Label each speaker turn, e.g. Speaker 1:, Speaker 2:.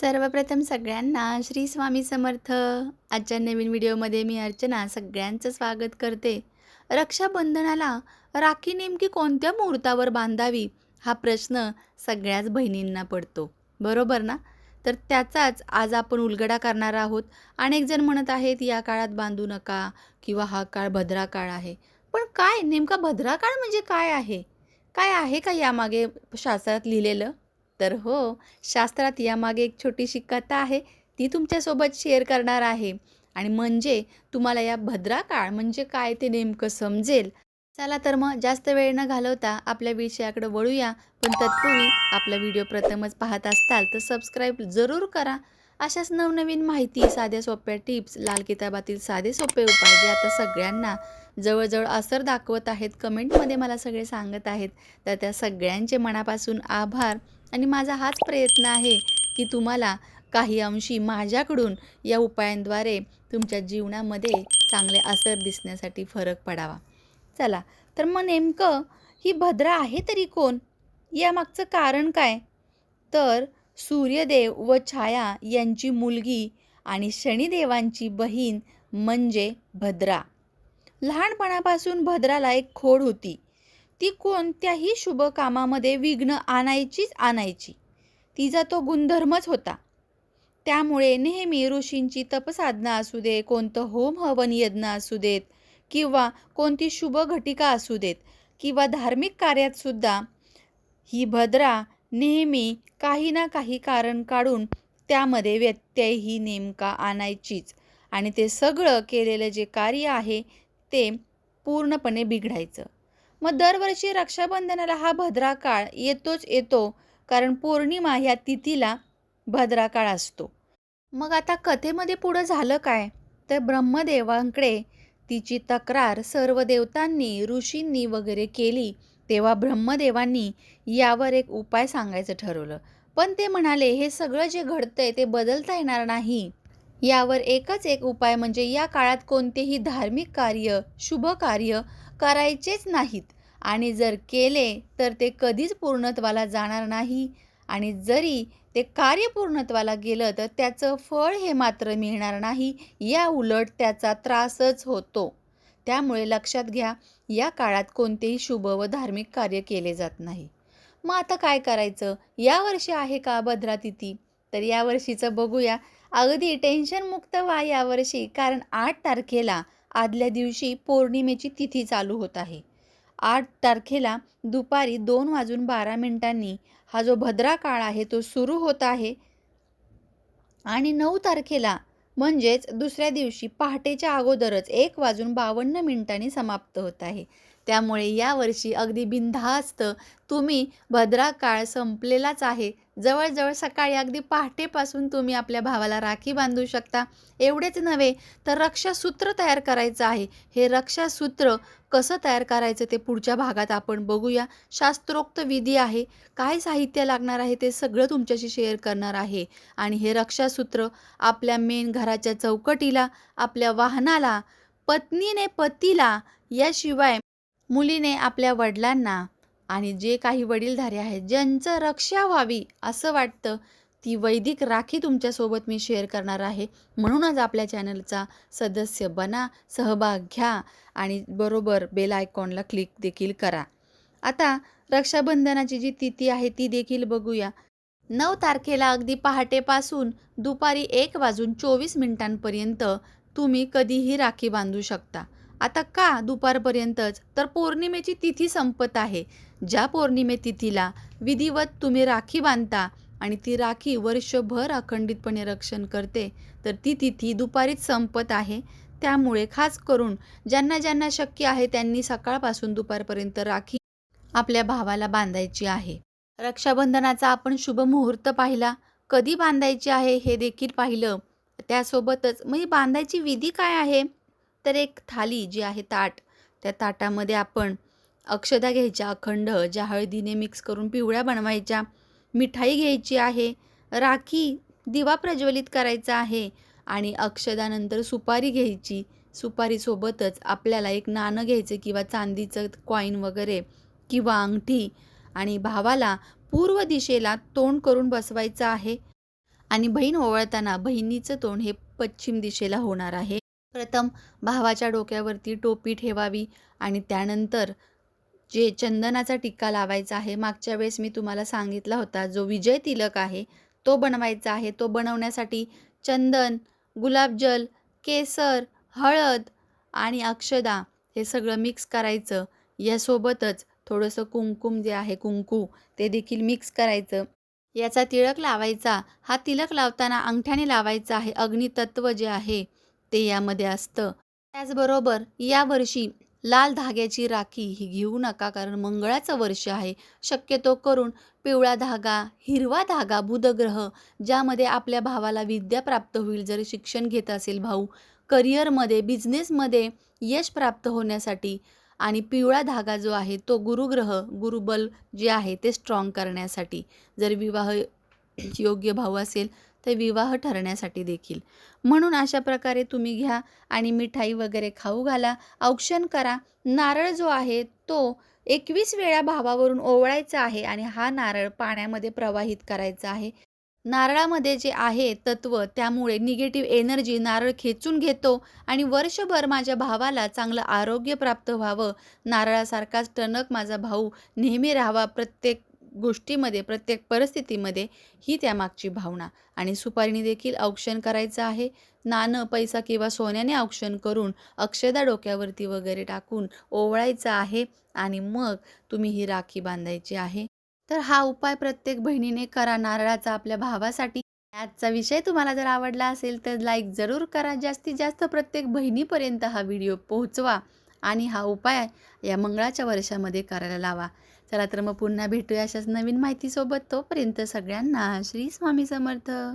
Speaker 1: सर्वप्रथम सगळ्यांना श्री स्वामी समर्थ. आजच्या नवीन व्हिडिओमध्ये मी अर्चना सगळ्यांचं स्वागत करते. रक्षाबंधनाला राखी नेमकी कोणत्या मुहूर्तावर बांधावी हा प्रश्न सगळ्याच बहिणींना पडतो. बरोबर ना? तर त्याचाच आज आपण उलगडा करणार आहोत. अनेक जण म्हणत आहेत या काळात बांधू नका किंवा हा काळ भद्रा काळ आहे. पण काय? नेमका भद्रा काळ म्हणजे काय आहे? काय आहे का यामागे शास्त्रात लिहिलेलं? तर हो शास्त्रात यामागे एक छोटीशी कथा आहे ती तुमच्यासोबत शेअर करणार आहे. आणि म्हणजे तुम्हाला या भद्रा काळ म्हणजे काय ते नेमकं समजेल. चला तर मग जास्त वेळ न घालवता आपल्या विषयाकडे वळूया. पण तत्पूर्वी आपला व्हिडिओ प्रथमच पाहत असताल तर सबस्क्राईब जरूर करा. अशाच नवनवीन माहिती साध्या सोप्या टिप्स लाल किताबातील साधे सोपे उपाय जे आता सगळ्यांना जवळजवळ असर दाखवत आहेत कमेंटमध्ये मला सगळे सांगत आहेत. तर त्या सगळ्यांचे मनापासून आभार. आणि माझा हाच प्रयत्न आहे की तुम्हाला काही अंशी माझ्याकडून या उपायांद्वारे तुमच्या जीवनामध्ये चांगले असर दिसण्यासाठी फरक पडावा. चला तर मग नेमकं ही भद्रा आहे तरी कोण? यामागचं कारण काय? तर सूर्यदेव व छाया यांची मुलगी आणि शनिदेवांची बहीण म्हणजे भद्रा. लहानपणापासून भद्राला एक खोड होती. ती कोणत्याही शुभ कामामध्ये विघ्न आणायचीच आणायची. तिचा तो गुणधर्मच होता. त्यामुळे नेहमी ऋषींची तपसाधना असू दे कोणतं होम हवन यज्ञ असू देत किंवा कोणती शुभ घटिका असू देत किंवा धार्मिक कार्यात सुद्धा ही भद्रा नेहमी काही ना काही कारण काढून त्यामध्ये व्यत्यय ही नेमका आणायचीच. आणि ते सगळं केलेलं जे कार्य आहे ते पूर्णपणे बिघडायचं. मग दरवर्षी रक्षाबंधनाला हा भद्रा काळ येतोच येतो कारण पौर्णिमा ह्या तिथीला भद्रा काळ असतो. मग आता कथेमध्ये पुढं झालं काय? तर ब्रह्मदेवांकडे तिची तक्रार सर्व देवतांनी ऋषींनी वगैरे केली तेव्हा ब्रह्मदेवांनी यावर एक उपाय सांगायचं ठरवलं. पण ते म्हणाले हे सगळं जे घडतंय ते बदलता येणार नाही. यावर एकच एक उपाय म्हणजे या काळात कोणतेही धार्मिक कार्य शुभ कार्य करायचेच नाहीत. आणि जर केले तर ते कधीच पूर्णत्वाला जाणार नाही. आणि जरी ते कार्य पूर्णत्वाला गेलं तर त्याचं फळ हे मात्र मिळणार नाही. या उलट त्याचा त्रासच होतो. त्यामुळे लक्षात घ्या या काळात कोणतेही शुभ व धार्मिक कार्य केले जात नाही. मग आता काय करायचं? यावर्षी आहे का भद्रा तिथी तर यावर्षीचं बघूया. अगदी टेन्शनमुक्त व्हा यावर्षी कारण आठ तारखेला आदल्या दिवशी पौर्णिमेची तिथी चालू होत आहे. आठ तारखेला दुपारी दोन वाजून बारा मिनिटांनी हा जो भद्रा काळ आहे तो सुरू होत आहे आणि नऊ तारखेला म्हणजेच दुसऱ्या दिवशी पहाटेच्या अगोदरच एक वाजून बावन्न मिनिटांनी समाप्त होत आहे. त्यामुळे यावर्षी अगदी बिनधास्त तुम्ही भद्रा काळ संपलेलाच आहे. जवळजवळ सकाळी अगदी पहाटेपासून तुम्ही आपल्या भावाला राखी बांधू शकता. एवढेच नव्हे तर रक्षासूत्र तयार करायचं आहे. हे रक्षासूत्र कसं तयार करायचं ते पुढच्या भागात आपण बघूया. शास्त्रोक्त विधी आहे. काय साहित्य लागणार आहे ते सगळं तुमच्याशी शेअर करणार आहे. आणि हे रक्षासूत्र आपल्या मेन घराच्या चौकटीला आपल्या वाहनाला पत्नीने पतीला याशिवाय मुलीने आपल्या वडिलांना आणि जे काही वडीलधारे आहेत ज्यांचं रक्षा व्हावी असं वाटतं ती वैदिक राखी तुमच्यासोबत मी शेअर करणार आहे. म्हणूनच आपल्या चॅनलचा सदस्य बना सहभाग घ्या आणि बरोबर बेल आयकॉनला क्लिक देखील करा. आता रक्षाबंधनाची जी तिथी आहे ती देखील बघूया. नऊ तारखेला अगदी पहाटेपासून दुपारी एक वाजून चोवीस मिनिटांपर्यंत तुम्ही कधीही राखी बांधू शकता. आता का दुपारपर्यंतच? तर पौर्णिमेची तिथी संपत आहे. ज्या पौर्णिमे तिथीला विधिवत तुम्ही राखी बांधता आणि ती राखी वर्षभर अखंडितपणे रक्षण करते तर ती तिथी दुपारीच संपत आहे. त्यामुळे खास करून ज्यांना ज्यांना शक्य आहे त्यांनी सकाळपासून दुपारपर्यंत राखी आपल्या भावाला बांधायची आहे. रक्षाबंधनाचा आपण शुभ मुहूर्त पाहिला. कधी बांधायची आहे हे देखील पाहिलं. त्यासोबतच मग ही बांधायची विधी काय आहे? तर एक थाली जी आहे ताट त्या ताटामध्ये आपण अक्षदा घ्यायच्या अखंड ज्या हळदीने मिक्स करून पिवळ्या बनवायच्या मिठाई घ्यायची आहे राखी दिवा प्रज्वलित करायचा आहे आणि अक्षदानंतर सुपारी घ्यायची. सुपारीसोबतच आपल्याला एक नाणं घ्यायचं किंवा चांदीचं कॉईन वगैरे किंवा अंगठी आणि भावाला पूर्व दिशेला तोंड करून बसवायचं आहे. आणि बहीण ओवळताना बहिणीचं तोंड हे पश्चिम दिशेला होणार आहे. प्रथम भावाच्या डोक्यावरती टोपी ठेवावी आणि त्यानंतर जे चंदनाचा टिक्का लावायचा आहे मागच्या वेळेस मी तुम्हाला सांगितला होता जो विजय तिलक आहे तो बनवायचा आहे. तो बनवण्यासाठी चंदन गुलाबजल केसर हळद आणि अक्षदा हे सगळं मिक्स करायचं. यासोबतच थोडंसं कुंकुम जे आहे कुंकू ते देखील मिक्स करायचं. याचा तिळक लावायचा. हा तिलक लावताना अंगठ्याने लावायचा आहे. अग्नितत्व जे आहे ते यामध्ये असतं. त्याचबरोबर यावर्षी लाल धाग्याची राखी ही घेऊ नका कारण मंगळाचं वर्ष आहे. शक्यतो करून पिवळा धागा हिरवा धागा बुधग्रह ज्यामध्ये आपल्या भावाला विद्या प्राप्त होईल जर शिक्षण घेत असेल भाऊ करिअरमध्ये बिझनेसमध्ये यश प्राप्त होण्यासाठी. आणि पिवळा धागा जो आहे तो गुरुग्रह गुरुबल जे आहे ते स्ट्रॉंग करण्यासाठी. जर विवाह योग्य भाऊ असेल ते विवाह ठरण्यासाठी देखील. म्हणून अशा प्रकारे तुम्ही घ्या आणि मिठाई वगैरे खाऊ घाला. औक्षण करा. नारळ जो आहे तो एकवीस वेळा भावावरून ओवळायचा आहे आणि हा नारळ पाण्यामध्ये प्रवाहित करायचा आहे. नारळामध्ये जे आहे तत्व त्यामुळे निगेटिव्ह एनर्जी नारळ खेचून घेतो आणि वर्षभर माझ्या भावाला चांगलं आरोग्य प्राप्त व्हावं. नारळासारखाच टणक माझा भाऊ नेहमी राहावा. प्रत्येक गोष्टीमध्ये प्रत्येक परिस्थितीमध्ये ही त्यामागची भावना. आणि सुपारीने देखील औक्षण करायचं आहे. नाणं पैसा किंवा सोन्याने औक्षण करून अक्षदा डोक्यावरती वगैरे टाकून ओवळायचं आहे आणि मग तुम्ही ही राखी बांधायची आहे. तर हा उपाय प्रत्येक बहिणीने करा. नारळाचा आपल्या भावासाठी. आजचा विषय तुम्हाला जर आवडला असेल तर लाईक जरूर करा. जास्तीत जास्त प्रत्येक बहिणीपर्यंत हा व्हिडिओ पोहोचवा आणि हा उपाय या मंगळाच्या वर्षामध्ये करायला लावा. चला तर मग पुन्हा भेटूया अशाच नवीन माहितीसोबत. तोपर्यंत सगळ्यांना श्री स्वामी समर्थ.